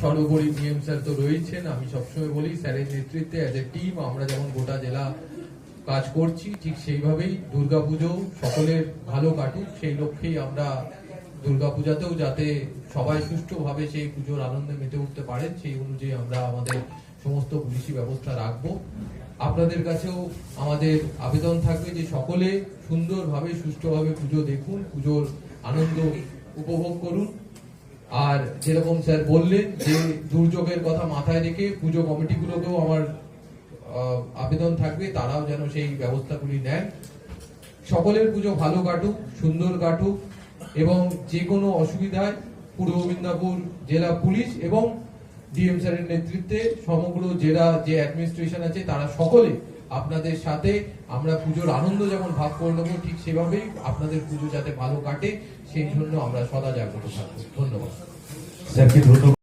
সর্বোপরি নিয়ম স্যার তো রয়েছেন। আমি সবসময় বলি স্যারের নেতৃত্বে অ্যাজ এ টিম আমরা যেমন গোটা জেলা কাজ করছি, ঠিক সেইভাবেই দুর্গাপুজো সকলের ভালো কাটুক, সেই লক্ষ্যেই আমরা দুর্গাপূজাতেও যাতে সবাই সুষ্ঠুভাবে সেই পুজোর আনন্দে মেতে উঠতে পারেন, সেই অনুযায়ী আমরা আমাদের সমস্ত পুলিশি ব্যবস্থা রাখব। আপনাদের কাছেও আমাদের আবেদন থাকবে যে সকলে সুন্দরভাবে, সুষ্ঠুভাবে পুজো দেখুন, পুজোর আনন্দ উপভোগ করুন। আর যেরকম স্যার বললেন যে দুর্যোগের কথা মাথায় রেখে পুজো কমিটিগুলোকেও আমার আবেদন থাকবে, তারাও যেন সেই ব্যবস্থাগুলি নেন। সকলের পুজো ভালো কাটুক, সুন্দর কাটুক, এবং যে কোনো অসুবিধায় পূর্ব মেদিনীপুর জেলা পুলিশ এবং ডিএম স্যারের নেতৃত্বে সমগ্র জেলা যে অ্যাডমিনিস্ট্রেশন আছে, তারা সকলে আপনাদের সাথে। আমরা পুজোর আনন্দ যেমন ভাগ করে নেব, ঠিক সেভাবেই আপনাদের পুজো যাতে ভালো কাটে, সেই জন্য আমরা সদা জাগ্রত থাকব। ধন্যবাদ।